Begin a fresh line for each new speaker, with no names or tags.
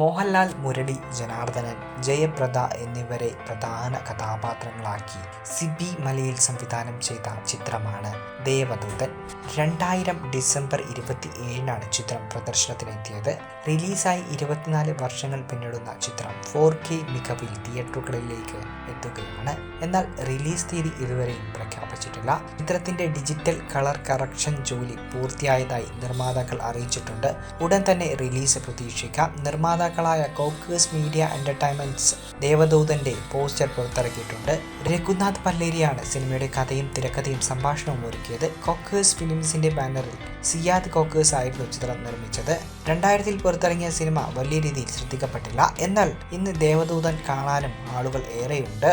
മോഹൻലാൽ മുരളി ജനാർദ്ദനൻ ജയപ്രദ എന്നിവരെ പ്രധാന കഥാപാത്രങ്ങളാക്കി സിബി മലയിൽ സംവിധാനം ചെയ്ത ചിത്രമാണ് ദേവദൂതൻ. രണ്ടായിരം ഡിസംബർ ഇരുപത്തി ഏഴിനാണ് ചിത്രം പ്രദർശനത്തിനെത്തിയത്. റിലീസായി ഇരുപത്തിനാല് വർഷങ്ങൾ പിന്നിടുന്ന ചിത്രം ഫോർ കെ മികവിൽ തിയേറ്ററുകളിലേക്ക് എത്തുകയാണ്. എന്നാൽ റിലീസ് തീയതി ഇതുവരെയും പ്രഖ്യാപിച്ചിട്ടില്ല. ചിത്രത്തിന്റെ ഡിജിറ്റൽ കളർ കറക്ഷൻ ജോലി പൂർത്തിയായതായി നിർമ്മാതാക്കൾ അറിയിച്ചിട്ടുണ്ട്. ഉടൻ തന്നെ റിലീസ് പ്രതീക്ഷിക്കാം. നിർമ്മാതാക്കളായ കോക്കേഴ്സ് മീഡിയ എന്റർടൈൻമെന്റ്സ് ദേവദൂതന്റെ പോസ്റ്റർ പുറത്തിറക്കിയിട്ടുണ്ട്. രഘുനാഥ് പല്ലേരിയാണ് സിനിമയുടെ കഥയും തിരക്കഥയും സംഭാഷണവും ഒരുക്കിയത്. കോക്കേഴ്സ് ഫിലിംസിന്റെ ബാനറിൽ സിയാദ് കോക്കേഴ്സ് ആയിരുന്നു ചിത്രം നിർമ്മിച്ചത്. രണ്ടായിരത്തിൽ പുറത്തിറങ്ങിയ സിനിമ വലിയ രീതിയിൽ ശ്രദ്ധിക്കപ്പെട്ടില്ല. എന്നാൽ ഇന്ന് ദേവദൂതൻ കാണാനും ആളുകൾ ഏറെയുണ്ട്.